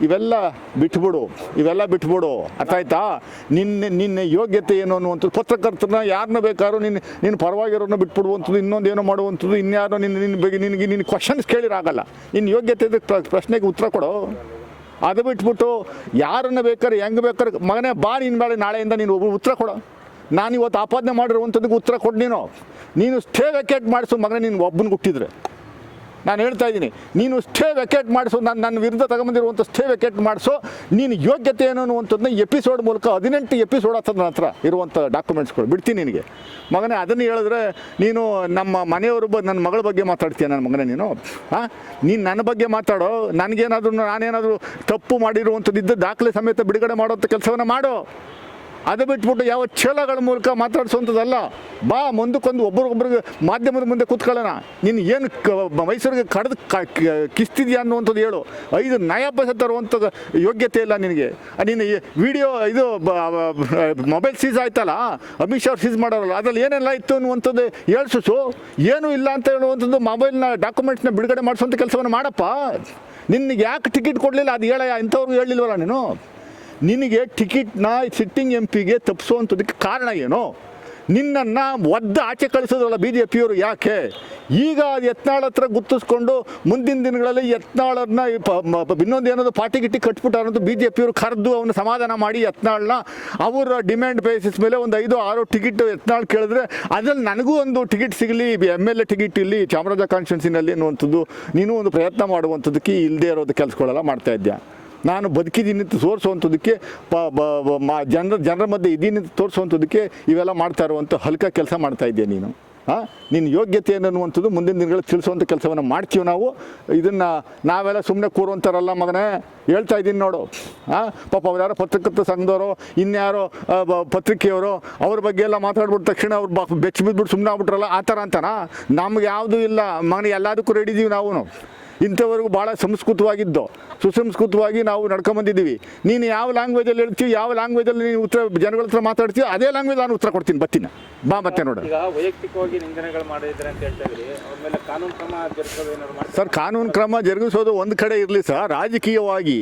A: ಇವೆಲ್ಲ ಬಿಟ್ಬಿಡು ಇವೆಲ್ಲ ಬಿಟ್ಬಿಡು. ಅರ್ಥ ಆಯ್ತಾ ನಿನ್ನ ನಿನ್ನ ಯೋಗ್ಯತೆ ಏನು ಅನ್ನುವಂಥದ್ದು, ಪತ್ರಕರ್ತನ ಯಾರನ್ನ ಬೇಕಾದ್ರೂ ನಿನ್ನ ನಿನ್ನ ಪರವಾಗಿರೋನ್ನ ಬಿಟ್ಬಿಡುವಂಥದ್ದು ಇನ್ನೊಂದು ಏನೋ ಮಾಡುವಂಥದ್ದು, ಇನ್ಯಾರೋ ನಿನ್ನ ನಿನ್ನ ಬಗ್ಗೆ ನಿನಗೆ ನಿನ್ನ ಕ್ವಶನ್ಸ್ ಕೇಳಿರಾಗಲ್ಲ. ನಿನ್ನ ಯೋಗ್ಯತೆ ಪ್ರಶ್ನೆಗೆ ಉತ್ತರ ಕೊಡು. ಅದು ಬಿಟ್ಬಿಟ್ಟು ಯಾರನ್ನ ಬೇಕಾದ್ರೆ, ಹೆಂಗೆ ಬೇಕಾದ್ರೆ, ಮಗನೇ ಬಾ ನಿನ್ನ ಬೇಳೆ ನಾಳೆಯಿಂದ ನೀನು ಉತ್ತರ ಕೊಡು. ನಾನು ಇವತ್ತು ಆಪಾದನೆ ಮಾಡಿರುವಂಥದ್ದಕ್ಕೆ ಉತ್ತರ ಕೊಡು ನೀನು. ನೀನು ಸ್ಟೇ ವೆಕೇಟ್ ಮಾಡಿಸು, ಮಗನೇ ನೀನು ಒಬ್ಬನಿಗೆ ಹುಟ್ಟಿದ್ರೆ. ನಾನು ಹೇಳ್ತಾ ಇದ್ದೀನಿ, ನೀನು ಸ್ಟೇ ವೆಕೇಟ್ ಮಾಡಿಸು, ನಾನು ನನ್ನ ವಿರುದ್ಧ ತಗೊಂಬಂದಿರುವಂಥ ಸ್ಟೇ ವೆಕೇಟ್ ಮಾಡಿಸು, ನೀನು ಯೋಗ್ಯತೆ ಏನು ಅನ್ನುವಂಥದ್ದನ್ನ ಎಪಿಸೋಡ್ ಮೂಲಕ ಹದಿನೆಂಟು ಎಪಿಸೋಡ್ ಆಗ್ತದೆ ನನ್ನ ಹತ್ರ ಇರುವಂಥ ಡಾಕ್ಯುಮೆಂಟ್ಸ್ಗಳು ಬಿಡ್ತೀನಿ ನಿನಗೆ. ಮಗನೇ, ಅದನ್ನು ಹೇಳಿದ್ರೆ ನೀನು ನಮ್ಮ ಮನೆಯವ್ರ ಬ ನನ್ನ ಮಗಳ ಬಗ್ಗೆ ಮಾತಾಡ್ತೀಯ ನನ್ನ ಮಗನೇ ನೀನು? ಹಾಂ ನೀನು ನನ್ನ ಬಗ್ಗೆ ಮಾತಾಡೋ, ನನಗೇನಾದರೂ ನಾನೇನಾದರೂ ತಪ್ಪು ಮಾಡಿರುವಂಥದ್ದು ದಾಖಲೆ ಸಮೇತ ಬಿಡುಗಡೆ ಮಾಡೋಂಥ ಕೆಲಸವನ್ನು ಮಾಡು. ಅದು ಬಿಟ್ಬಿಟ್ಟು ಯಾವ ಛೇಲಗಳ ಮೂಲಕ ಮಾತಾಡಿಸುವಂಥದ್ದಲ್ಲ ಬಾ, ಮುಂದಕ್ಕೊಂದು ಒಬ್ರಿಗೊಬ್ರಿಗೆ ಮಾಧ್ಯಮದ ಮುಂದೆ ಕೂತ್ಕೊಳ್ಳೋಣ. ನೀನು ಏನು ಕ, ಮೈಸೂರಿಗೆ ಕಡ್ದು ಕಿಸ್ತಿದ್ಯಾ ಅನ್ನುವಂಥದ್ದು ಹೇಳು. ಐದು ನಯ ಪೈಸೆ ತರುವಂಥದ್ದು ಯೋಗ್ಯತೆ ಇಲ್ಲ ನಿನಗೆ. ನೀನು ವಿಡಿಯೋ, ಇದು ಮೊಬೈಲ್ ಸೀಸ್ ಆಯ್ತಲ್ಲ? ಅಮಿತ್ ಶಾ ಸೀಸ್ ಮಾಡೋರಲ್ಲ. ಅದ್ರಲ್ಲಿ ಏನೆಲ್ಲ ಇತ್ತು ಅನ್ನುವಂಥದ್ದು ಹೇಳ್ಸು ಏನೂ ಇಲ್ಲ ಅಂತ ಹೇಳುವಂಥದ್ದು ಮೊಬೈಲ್ನ ಡಾಕ್ಯುಮೆಂಟ್ಸ್ನ ಬಿಡುಗಡೆ ಮಾಡಿಸುವಂಥ ಕೆಲಸವನ್ನು ಮಾಡಪ್ಪ. ನಿನಗೆ ಯಾಕೆ ಟಿಕೆಟ್ ಕೊಡಲಿಲ್ಲ? ಅದು ಹೇಳಯ್ಯ, ಇಂಥವ್ರಿಗೆ ಹೇಳಿಲ್ವಲ್ಲ ನೀನು? ನಿನಗೆ ಟಿಕೆಟ್ನ ಸಿಟ್ಟಿಂಗ್ ಎಂ ಪಿಗೆ ತಪ್ಪಿಸುವಂಥದ್ದಕ್ಕೆ ಕಾರಣ ಏನು? ನಿನ್ನನ್ನು ಒದ್ದ ಆಚೆ ಕಳಿಸೋದ್ರಲ್ಲ ಬಿ ಜೆ ಪಿಯವರು ಯಾಕೆ? ಈಗ ಯತ್ನಾಳ್ ಹತ್ರ ಗುರ್ತಿಸ್ಕೊಂಡು ಮುಂದಿನ ದಿನಗಳಲ್ಲಿ ಯತ್ನಾಳನ್ನ ಇನ್ನೊಂದು ಏನಾದ್ರು ಪಾರ್ಟಿ ಗಿಟ್ಟಿ ಕಟ್ಬಿಟ್ಟಾರ ಅಂತ ಬಿ ಜೆ ಪಿಯವರು ಕರೆದು ಅವನು ಸಮಾಧಾನ ಮಾಡಿ ಯತ್ನಾಳನ್ನ ಅವರ ಡಿಮ್ಯಾಂಡ್ ಬೇಸಿಸ್ ಮೇಲೆ ಒಂದು ಐದು, ಆರು ಟಿಕೆಟ್ ಯತ್ನಾಳ್ ಕೇಳಿದ್ರೆ ಅದರಲ್ಲಿ ನನಗೂ ಒಂದು ಟಿಕೆಟ್ ಸಿಗಲಿ ಎಂ, ಎಲ್, ಎ ಟಿಕೆಟ್ ಇಲ್ಲಿ ಚಾಮರಾಜ ಕಾನ್ಸ್ಟಿಟ್ಯೂನ್ಸಿನಲ್ಲಿ ಅನ್ನುವಂಥದ್ದು ನೀನು ಒಂದು ಪ್ರಯತ್ನ ಮಾಡುವಂಥದ್ದಕ್ಕೆ ಇಲ್ಲದೆ ಇರೋದು ಕೆಲಸಗಳೆಲ್ಲ ಮಾಡ್ತಾ ಇದ್ಯಾ ನಾನು ಬದುಕಿದ್ದೀನಿ ಅಂತ ತೋರಿಸುವಂಥದ್ದಕ್ಕೆ ಪ ಜನರ ಜನರ ಮಧ್ಯೆ ಇದ್ದೀನಿ ಅಂತ ತೋರಿಸುವಂಥದ್ದಕ್ಕೆ ಇವೆಲ್ಲ ಮಾಡ್ತಾ ಇರುವಂಥ ಹಲ್ಕ ಕೆಲಸ ಮಾಡ್ತಾ ಇದ್ದೀಯ ನೀನು. ಹಾಂ ನಿನ್ನ ಯೋಗ್ಯತೆ ಏನು ಅನ್ನುವಂಥದ್ದು ಮುಂದಿನ ದಿನಗಳಲ್ಲಿ ತಿಳಿಸುವಂಥ ಕೆಲಸವನ್ನು ಮಾಡ್ತೀವಿ ನಾವು. ಇದನ್ನು ನಾವೆಲ್ಲ ಸುಮ್ಮನೆ ಕೂರುವಂಥರಲ್ಲ ಮಗನೇ. ಹೇಳ್ತಾ ಇದ್ದೀನಿ ನೋಡು. ಹಾಂ ಪಾಪ ಅವ್ರು ಯಾರೋ ಪತ್ರಕರ್ತ ಸಂಘದವರು, ಇನ್ಯಾರೋ ಪತ್ರಿಕೆಯವರು, ಅವ್ರ ಬಗ್ಗೆ ಎಲ್ಲ ಮಾತಾಡ್ಬಿಟ್ಟ ತಕ್ಷಣ ಅವ್ರು ಬ, ಬೆಚ್ಚ ಬಿದ್ದುಬಿಟ್ಟು ಸುಮ್ಮನೆ ಆಗ್ಬಿಟ್ರಲ್ಲ, ಆ ಥರ ಅಂತನಾ? ನಮ್ಗೆ ಯಾವುದೂ ಇಲ್ಲ. ಮಗನೇ, ಎಲ್ಲದಕ್ಕೂ ಇದೀವಿ ನಾವು. ಇಂಥವರೆಗೂ ಭಾಳ ಸಂಸ್ಕೃತವಾಗಿದ್ದು. ಸುಸಂಸ್ಕೃತವಾಗಿ ನಾವು ನಡ್ಕೊಂಬಂದಿದ್ದೀವಿ. ನೀನು ಯಾವ ಲ್ಯಾಂಗ್ವೇಜಲ್ಲಿ ಹೇಳ್ತೀವಿ ಯಾವ ಲ್ಯಾಂಗ್ವೇಜಲ್ಲಿ ನೀನು ಉತ್ತರ ಜನಗಳ ಹತ್ರ ಮಾತಾಡ್ತೀವಿ ಅದೇ ಲ್ಯಾಂಗ್ವೇಜ್ ನಾನು ಉತ್ತರ ಕೊಡ್ತೀನಿ ಬರ್ತೀನಿ. ಬಾ ಮತ್ತೆ ನೋಡು
B: ವೈಯಕ್ತಿಕವಾಗಿ ನಿಂದನೆಗಳು ಮಾಡಿದ್ರೆ ಅಂತ ಹೇಳ್ತಾ ಕಾನೂನು ಕ್ರಮ
A: ಸರ್ ಕಾನೂನು ಕ್ರಮ ಜರುಗಿಸೋದು ಒಂದು ಕಡೆ ಇರಲಿ ಸರ್. ರಾಜಕೀಯವಾಗಿ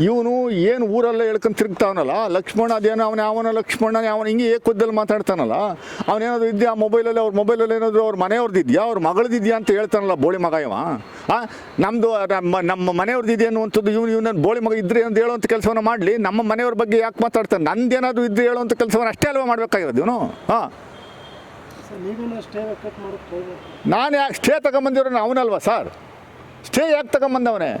A: ಇವನು ಏನು ಊರೆಲ್ಲ ಹೇಳ್ಕೊಂಡು ತಿರುಗ್ತಾವನಲ್ಲ? ಲಕ್ಷ್ಮಣ ಅದೇನು ಅವನ ಯಾವನ ಲಕ್ಷ್ಮಣ ಅವನ ಹಿಂಗೆ ಏಕುದ್ದಲ್ಲಿ ಮಾತಾಡ್ತಾನಲ್ಲ? ಅವನೇನಾದ್ರು ಇದೆಯಾ? ಮೊಬೈಲಲ್ಲಿ ಅವ್ರ ಮೊಬೈಲಲ್ಲಿ ಏನಾದರೂ ಅವ್ರ ಮನೆಯವ್ರದ್ದು ಇದೆಯಾ ಅವ್ರ ಮಗಳದಿದೆಯಾ ಅಂತ ಹೇಳ್ತಾನಲ್ಲ ಬೋಳಿ ಮಗಾಯವ? ಇವ ಆ? ನಮ್ಮದು ನಮ್ಮ ನಮ್ಮ ಮನೆಯವ್ರದ್ದು ಇದೆ ಅನ್ನುವಂಥದ್ದು ಇವನು ಇವನ ಬೋಳಿ ಮಗ ಇದ್ರೆ ಅಂತ ಹೇಳುವಂಥ ಕೆಲಸವನ್ನು ಮಾಡಲಿ ನಮ್ಮ ಮನೆಯವ್ರ ಬಗ್ಗೆ ಯಾಕೆ ಮಾತಾಡ್ತಾನೆ ನಂದೇನಾದರೂ ಇದ್ರೆ ಹೇಳುವಂಥ ಕೆಲಸವನ್ನು ಅಷ್ಟೇ ಅಲ್ವಾ ಮಾಡಬೇಕಾಗಿರೋದು ಇವನು? ಹಾಂ. ನಾನು ಯಾಕೆ ಸ್ಟೇ ತಗೊಂಬಂದಿರೋನು ಅವನಲ್ವಾ ಸರ್? ಸ್ಟೇ ಯಾಕೆ ತಗೊಂಬಂದವನೇ?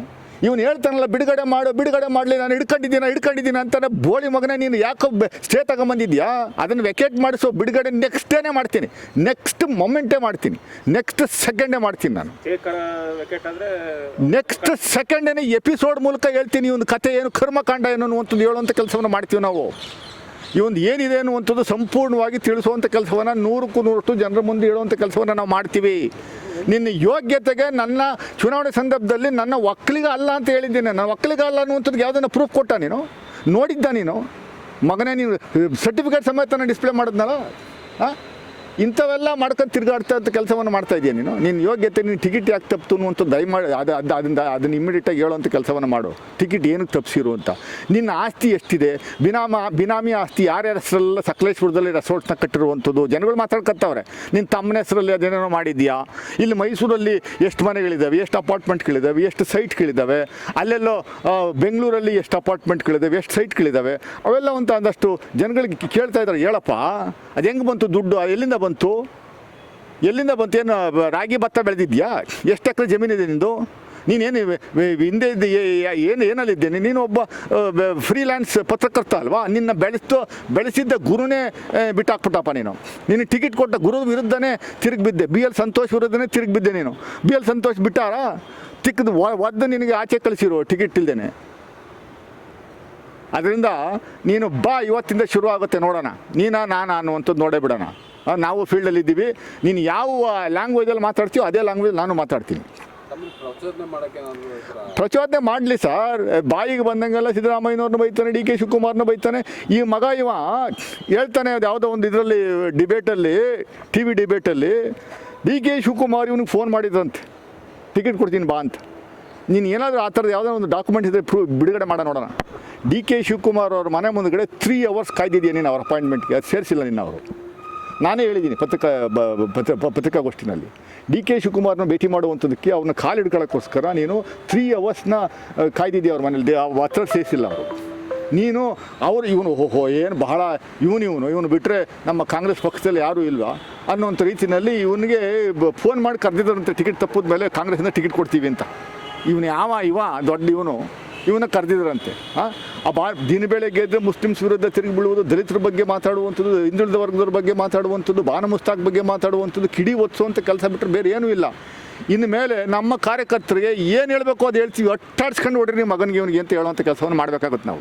A: ಇವನು ಹೇಳ್ತಾನಲ್ಲ ಬಿಡುಗಡೆ ಮಾಡು ಬಿಡುಗಡೆ ಮಾಡಲಿ ನಾನು ಹಿಡ್ಕೊಂಡಿದ್ದೀನಿ ಹಿಡ್ಕೊಂಡಿದ್ದೀನಿ ಅಂತಾನೆ ಬೋಳಿ ಮಗನೇ ನೀನು ಯಾಕೋ ಸ್ಟೇ ತಗೊಂಬಂದಿದ್ಯಾ? ಅದನ್ನು ವೆಕೇಟ್ ಮಾಡಿಸೋ ಬಿಡುಗಡೆ ನೆಕ್ಸ್ಟ್ ಡೇನೇ ಮಾಡ್ತೀನಿ. ನೆಕ್ಸ್ಟ್ ಮೊಮೆಂಟೇ ಮಾಡ್ತೀನಿ. ನೆಕ್ಸ್ಟ್ ಸೆಕೆಂಡೇ ಮಾಡ್ತೀನಿ ನಾನು. ನೆಕ್ಸ್ಟ್ ಸೆಕೆಂಡೇನೆ ಎಪಿಸೋಡ್ ಮೂಲಕ ಹೇಳ್ತೀನಿ ಇವನು ಕತೆ ಏನು ಕರ್ಮಕಾಂಡ ಏನು ಅನ್ನುವಂಥದ್ದು ಹೇಳುವಂಥ ಕೆಲಸವನ್ನು ಮಾಡ್ತೀವಿ ನಾವು. ಇವೊಂದು ಏನಿದೆ ಅನ್ನುವಂಥದ್ದು ಸಂಪೂರ್ಣವಾಗಿ ತಿಳಿಸುವಂಥ ಕೆಲಸವನ್ನು ನೂರಕ್ಕೂ ನೂರಷ್ಟು ಜನರ ಮುಂದೆ ಹೇಳುವಂಥ ಕೆಲಸವನ್ನು ನಾವು ಮಾಡ್ತೀವಿ. ನಿನ್ನ ಯೋಗ್ಯತೆಗೆ ನನ್ನ ಚುನಾವಣೆ ಸಂದರ್ಭದಲ್ಲಿ ನನ್ನ ಒಕ್ಕಲಿಗ ಅಲ್ಲ ಅಂತ ಹೇಳಿದ್ದೀನಿ. ನನ್ನ ಒಕ್ಕಲಿಗ ಅಲ್ಲ ಅನ್ನುವಂಥದ್ದು ಯಾವುದನ್ನು ಪ್ರೂಫ್ ಕೊಟ್ಟ ನೀನು? ನೋಡಿದ್ದ ನೀನು? ಮಗನೇ ನೀನು ಸರ್ಟಿಫಿಕೇಟ್ ಸಮೇತ ಡಿಸ್ಪ್ಲೇ ಮಾಡಿದ್ನಲ್ಲ? ಹಾಂ ಇಂಥವೆಲ್ಲ ಮಾಡ್ಕೊಂಡು ತಿರುಗಾಡ್ತಾ ಅಂತ ಕೆಲಸವನ್ನು ಮಾಡ್ತಾ ಇದೆಯಾ ನೀನು? ನಿನ್ನ ಯೋಗ್ಯತೆ, ನೀನು ಟಿಕೆಟ್ ಯಾಕೆ ತಪ್ಪಿತು ಅಂತ ದಯಮಾಡಿ ಅದು ಅದು ಅದರಿಂದ ಅದನ್ನು ಇಮಿಡಿಯೇಟಾಗಿ ಹೇಳುವಂಥ ಕೆಲಸವನ್ನು ಮಾಡು. ಟಿಕೆಟ್ ಏನಕ್ಕೆ ತಪ್ಪಿಸಿರು ಅಂತ. ನಿನ್ನ ಆಸ್ತಿ ಎಷ್ಟಿದೆ? ಬಿನಾಮ, ಬಿನಾಮಿ ಆಸ್ತಿ ಯಾರ್ಯಾರ ಹೆಸರಲ್ಲ ಸಕಲೇಶ್ಪುರದಲ್ಲಿ ರೆಸಾರ್ಟ್ನ ಕಟ್ಟಿರುವಂಥದ್ದು? ಜನಗಳು ಮಾತಾಡ್ಕೊತಾವ್ರೆ ನಿನ್ನ ತಮ್ಮನ ಹೆಸರಲ್ಲಿ ಅದೇನೇನೋ ಮಾಡಿದ್ಯಾ ಇಲ್ಲಿ ಮೈಸೂರಲ್ಲಿ ಎಷ್ಟು ಮನೆಗಳಿದ್ದಾವೆ ಎಷ್ಟು ಅಪಾರ್ಟ್ಮೆಂಟ್ಗಳಿದ್ದಾವೆ ಎಷ್ಟು ಸೈಟ್ಗಳಿದ್ದಾವೆ ಅಲ್ಲೆಲ್ಲೋ ಬೆಂಗಳೂರಲ್ಲಿ ಎಷ್ಟು ಅಪಾರ್ಟ್ಮೆಂಟ್ಗಳಿದ್ದಾವೆ ಎಷ್ಟು ಸೈಟ್ಗಳಿದ್ದಾವೆ ಅವೆಲ್ಲ ಒಂದು ಅಂದಷ್ಟು ಜನಗಳಿಗೆ ಕೇಳ್ತಾ ಇದ್ದಾರೆ. ಹೇಳಪ್ಪ, ಅದು ಹೆಂಗೆ ಬಂತು ದುಡ್ಡು? ಎಲ್ಲಿಂದ ಬಂತು? ಎಲ್ಲಿಂದ ಬಂತು? ಏನು ರಾಗಿ ಭತ್ತ ಬೆಳೆದಿದ್ಯಾ? ಎಷ್ಟು ಎಕರೆ ಜಮೀನಿದೆ ನಿಂದು? ನೀನೇನು ಹಿಂದೆ ಏನು ಏನಲ್ಲಿದ್ದೇನೆ ನೀನು ಒಬ್ಬ ಫ್ರೀಲ್ಯಾನ್ಸ್ ಪತ್ರಕರ್ತ ಅಲ್ವಾ? ನಿನ್ನ ಬೆಳೆಸ್ತು, ಬೆಳೆಸಿದ್ದ ಗುರುನೇ ಬಿಟ್ಟಾಕ್ಬಿಟ್ಟಪ್ಪ ನೀನು. ನೀನು ಟಿಕೆಟ್ ಕೊಟ್ಟ ಗುರು ವಿರುದ್ಧನೇ ತಿರುಗಿ ಬಿದ್ದೆ ಬಿ. ಎಲ್. ಸಂತೋಷ್ ವಿರುದ್ಧನೇ ತಿರುಗಿ ಬಿದ್ದೆ ನೀನು. ಬಿ. ಎಲ್. ಸಂತೋಷ್ ಬಿಟ್ಟಾರ? ತಿಕ್ಕದು ಒದ್ದು ನಿನಗೆ ಆಚೆ ಕಳಿಸಿರು ಟಿಕೆಟ್ ಇಲ್ದೇನೆ. ಅದರಿಂದ ನೀನು ಬಾ, ಇವತ್ತಿಂದ ಶುರು ಆಗುತ್ತೆ ನೋಡೋಣ. ನೀನಾ, ನಾನು ಅನ್ನುವಂಥದ್ದು ನೋಡೇ ಬಿಡೋಣ. ನಾವು ಫೀಲ್ಡಲ್ಲಿ ಇದ್ದೀವಿ. ನೀನು ಯಾವ ಲ್ಯಾಂಗ್ವೇಜಲ್ಲಿ ಮಾತಾಡ್ತೀಯೋ ಅದೇ ಲ್ಯಾಂಗ್ವೇಜ್ ನಾನು ಮಾತಾಡ್ತೀನಿ.
C: ಪ್ರಚೋದನೆ
A: ಮಾಡಲಿ ಸರ್. ಬಾಯಿಗೆ ಬಂದಂಗೆಲ್ಲ ಸಿದ್ದರಾಮಯ್ಯನವ್ರನ್ನ ಬೈತಾನೆ ಡಿ ಕೆ ಶಿವಕುಮಾರ್ನ ಬೈತಾನೆ. ಈ ಮಗ ಇವ ಹೇಳ್ತಾನೆ ಅದು ಯಾವುದೋ ಒಂದು ಇದರಲ್ಲಿ ಡಿಬೇಟಲ್ಲಿ ಟಿ ವಿ ಡಿಬೇಟಲ್ಲಿ ಡಿ ಕೆ ಶಿವಕುಮಾರ್ ಇವನಿಗೆ ಫೋನ್ ಮಾಡಿದ್ರಂತೆ. ಟಿಕೆಟ್ ಕೊಡ್ತೀನಿ ಬಾ ಅಂತ. ನೀನು ಏನಾದರೂ ಆ ಥರದ ಯಾವುದೋ ಒಂದು ಡಾಕ್ಯುಮೆಂಟ್ ಇದ್ದರೆ ಪ್ರೂವ್ ಬಿಡುಗಡೆ ಮಾಡೋಣ ನೋಡೋಣ. ಡಿ ಕೆ ಶಿವಕುಮಾರ್ ಅವ್ರ ಮನೆ ಮುಂದಗಡೆ ತ್ರೀ ಅವರ್ಸ್ ಕಾಯ್ದಿದೆಯಾ ನೀನು ಅವ್ರ ಅಪಾಯಿಂಟ್ಮೆಂಟ್ಗೆ ಅದು ಸೇರಿಸಿಲ್ಲ ನಿನ್ನ ಅವರು. ನಾನೇ ಹೇಳಿದ್ದೀನಿ ಪತ್ರಿಕಾ ಪತ್ರಿಕಾಗೋಷ್ಠಿನಲ್ಲಿ. ಡಿ ಕೆ ಶಿವಕುಮಾರ್ನ ಭೇಟಿ ಮಾಡುವಂಥದ್ದಕ್ಕೆ ಅವ್ರನ್ನ ಕಾಲು ಹಿಡ್ಕೊಳ್ಳೋಕ್ಕೋಸ್ಕರ ನೀನು ತ್ರೀ ಅವರ್ಸ್ನ ಕಾಯ್ದಿದ್ದೀಯ ಅವ್ರ ಮನೇಲಿ. ಹತ್ರ ಸೇರಿಸಿಲ್ಲ ಅವರು. ನೀನು ಅವರು ಇವನು ಓಹೋ ಏನು ಬಹಳ ಇವನು ಇವನು ಇವನು ಬಿಟ್ಟರೆ ನಮ್ಮ ಕಾಂಗ್ರೆಸ್ ಪಕ್ಷದಲ್ಲಿ ಯಾರೂ ಇಲ್ವಾ? ಅನ್ನೋಂಥ ರೀತಿಯಲ್ಲಿ ಇವನಿಗೆ ಫೋನ್ ಮಾಡಿ ಕರೆದಿದ್ದರಂತೆ ಟಿಕೆಟ್ ತಪ್ಪಿದ ಮೇಲೆ ಕಾಂಗ್ರೆಸ್ಸಿಂದ ಟಿಕೆಟ್ ಕೊಡ್ತೀವಿ ಅಂತ. ಇವನು ಯಾವ, ಇವ, ದೊಡ್ಡ ಇವನು. ಇವನ್ನ ಕರೆದಿದ್ರಂತೆ. ಆ? ಬಾ, ದಿನ ಬೆಳಗ್ಗೆ ಎದ್ದು ಮುಸ್ಲಿಮ್ಸ್ ವಿರುದ್ಧ ತಿರುಗಿ ಬೀಳುವುದು ದಲಿತರ ಬಗ್ಗೆ ಮಾತಾಡುವಂಥದ್ದು, ಹಿಂದುಳಿದ ವರ್ಗದವ್ರ ಬಗ್ಗೆ ಮಾತಾಡುವಂಥದ್ದು, ಬಾನ ಮುಸ್ತಾಕ್ ಬಗ್ಗೆ ಮಾತಾಡುವಂಥದ್ದು, ಕಿಡಿ ಒತ್ಸುವಂಥ ಕೆಲಸ ಬಿಟ್ಟರೆ ಬೇರೆ ಏನೂ ಇಲ್ಲ. ಇನ್ನು ಮೇಲೆ ನಮ್ಮ ಕಾರ್ಯಕರ್ತರಿಗೆ ಏನು ಹೇಳಬೇಕು ಅದು ಹೇಳ್ತೀವಿ. ಅಟ್ಟಾಡ್ಸ್ಕೊಂಡು ಹೊಡ್ರಿ ನಿಮ್ಮ ಮಗನಿಗೆ ಇವನಿಗೆ ಅಂತ ಹೇಳುವಂಥ ಕೆಲಸವನ್ನು ಮಾಡಬೇಕಾಗುತ್ತೆ ನಾವು.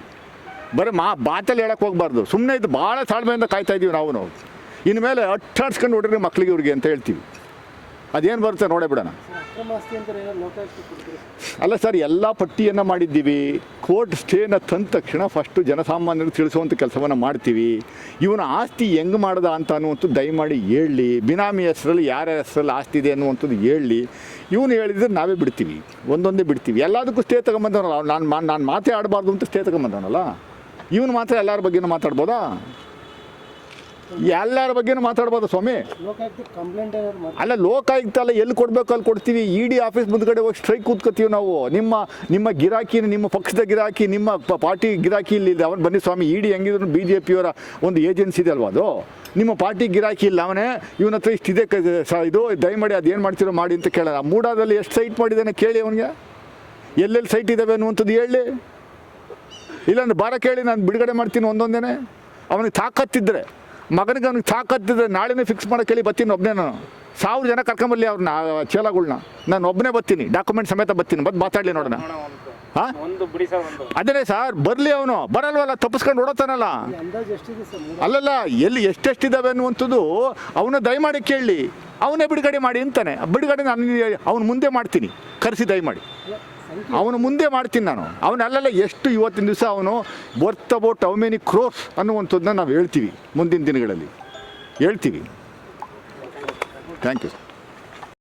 A: ಬರೀ ಮಾ, ಬಾತಲ್ಲಿ ಹೇಳಕ್ಕೆ ಹೋಗಬಾರ್ದು. ಸುಮ್ಮನೆ ಇದು ಭಾಳ ತಾಳ್ಮೆಯಿಂದ ಕಾಯ್ತಾ ಇದ್ದೀವಿ ನಾವು ನಾವು. ಇನ್ನು ಮೇಲೆ ಅಟ್ಟಾಡ್ಸ್ಕೊಂಡು ಹೊಡ್ರಿ ಮಕ್ಕಳಿಗೆ ಇವ್ರಿಗೆ ಅಂತ ಹೇಳ್ತೀವಿ. ಅದೇನು ಬರುತ್ತೆ ನೋಡೇ ಬಿಡೋಣ. ಅಲ್ಲ ಸರ್, ಎಲ್ಲ ಪಟ್ಟಿಯನ್ನು ಮಾಡಿದ್ದೀವಿ. ಕೋರ್ಟ್ ಸ್ಟೇನ ತಂದ ತಕ್ಷಣ ಫಸ್ಟು ಜನಸಾಮಾನ್ಯರು ತಿಳಿಸುವಂಥ ಕೆಲಸವನ್ನು ಮಾಡ್ತೀವಿ. ಇವನ ಆಸ್ತಿ ಹೆಂಗೆ ಮಾಡ್ದ ಅಂತ ಅನ್ನುವಂಥದ್ದು ದಯಮಾಡಿ ಹೇಳಲಿ ಬಿನಾಮಿ ಹೆಸರಲ್ಲಿ ಯಾರ್ಯಾರ ಹೆಸರಲ್ಲಿ ಆಸ್ತಿ ಇದೆ ಅನ್ನುವಂಥದ್ದು ಹೇಳಲಿ ಇವನು ಹೇಳಿದ್ರೆ ನಾವೇ ಬಿಡ್ತೀವಿ. ಒಂದೊಂದೇ ಬಿಡ್ತೀವಿ. ಎಲ್ಲದಕ್ಕೂ ಸ್ಟೇ ತಗೊಂಬಂದವನಲ್ಲ. ನಾನು ನಾನು ಮಾತೇ ಆಡಬಾರ್ದು ಅಂತ ಸ್ಟೇ ತಗೊಂಬಂದವನಲ್ಲ. ಇವನು ಮಾತ್ರ ಎಲ್ಲರ ಬಗ್ಗೆನೂ ಮಾತಾಡ್ಬೋದಾ? ಎಲ್ಲರ ಬಗ್ಗೆನೂ ಮಾತಾಡ್ಬೋದು ಸ್ವಾಮಿ. ಅಲ್ಲ ಲೋಕಾಯುಕ್ತ ಅಲ್ಲ ಎಲ್ಲಿ ಕೊಡ್ಬೇಕು ಅಲ್ಲಿ ಕೊಡ್ತೀವಿ. ಇ ಡಿ ಆಫೀಸ್ ಮುಂದ್ಗಡೆ ಹೋಗಿ ಸ್ಟ್ರೈಕ್ ಕೂತ್ಕೋತೀವಿ ನಾವು. ನಿಮ್ಮ ನಿಮ್ಮ ಗಿರಾಕಿ ನಿಮ್ಮ ಪಕ್ಷದ ಗಿರಾಕಿ ನಿಮ್ಮ ಪಾರ್ಟಿ ಗಿರಾಕಿ ಇಲ್ಲಿ ಅವನು ಬನ್ನಿ ಸ್ವಾಮಿ ಇ ಡಿ ಹೆಂಗಿದ್ರು ಬಿ ಜೆ ಪಿಯವರ ಒಂದು ಏಜೆನ್ಸಿ ಇದೆ ಅಲ್ವಾ ಅದು? ನಿಮ್ಮ ಪಾರ್ಟಿ ಗಿರಾಕಿ ಇಲ್ಲ ಅವನೇ ಇವನ ಹತ್ರ ಇಷ್ಟಿದೆ ಇದು ದಯಮಾಡಿ ಅದೇನು ಮಾಡ್ತೀರೋ ಮಾಡಿ ಅಂತ ಕೇಳೋಣ ಮೂಡಾದಲ್ಲಿ ಎಷ್ಟು ಸೈಟ್ ಮಾಡಿದ್ದಾನೆ ಕೇಳಿ ಅವನಿಗೆ? ಎಲ್ಲೆಲ್ಲಿ ಸೈಟ್ ಇದ್ದಾವೆ ಅನ್ನುವಂಥದ್ದು ಹೇಳಿ. ಇಲ್ಲಾಂದ್ರೆ ಬಾರ ಕೇಳಿ ನಾನು ಬಿಡುಗಡೆ ಮಾಡ್ತೀನಿ ಒಂದೊಂದೇನೆ. ಅವನಿಗೆ ತಾಕತ್ತಿದ್ರೆ. ಮಗನಿಗೆ ಅವ್ನಿಗೆ ತಾಕತ್ತಿದ್ರೆ ನಾಳೆನೇ ಫಿಕ್ಸ್ ಮಾಡೋಕೆ ಹೇಳಿ ಬರ್ತೀನಿ ಒಬ್ಬನೇ ನಾನು. ಸಾವಿರ ಜನ ಕರ್ಕೊಂಬರ್ಲಿ ಅವ್ರನ್ನ ಚೇಲಗಳನ್ನ ನಾನು ಒಬ್ಬನೇ ಬರ್ತೀನಿ ಡಾಕ್ಯುಮೆಂಟ್ ಸಮೇತ ಬರ್ತೀನಿ. ಬಂದು ಮಾತಾಡಲಿ ನೋಡೋಣ. ಹಾಂ? ಅದೇ ಸರ್ ಬರಲಿ ಅವನು. ಬರಲ್ವಲ್ಲ ತಪ್ಪಿಸ್ಕೊಂಡು ಓಡೋತಾನಲ್ಲ. ಅಲ್ಲಲ್ಲ ಎಲ್ಲಿ ಎಷ್ಟೆಷ್ಟಿದ್ದಾವೆ ಅನ್ನುವಂಥದ್ದು ಅವನ ದಯಮಾಡಿ ಕೇಳಿ. ಅವನೇ ಬಿಡುಗಡೆ ಮಾಡಿ ಅಂತಾನೆ. ಬಿಡುಗಡೆ ನಾನು ಅವ್ನು ಮುಂದೆ ಮಾಡ್ತೀನಿ. ಕರೆಸಿ ದಯಮಾಡಿ. ಅವನು ಮುಂದೆ ಮಾಡ್ತೀನಿ ನಾನು. ಅವನು ಅಲ್ಲೆಲ್ಲ, ಎಷ್ಟು ಇವತ್ತಿನ ದಿವಸ ಅವನು worth about how many crores ಅನ್ನುವಂಥದ್ದನ್ನ ನಾವು ಹೇಳ್ತೀವಿ ಮುಂದಿನ ದಿನಗಳಲ್ಲಿ. ಹೇಳ್ತೀವಿ. Thank you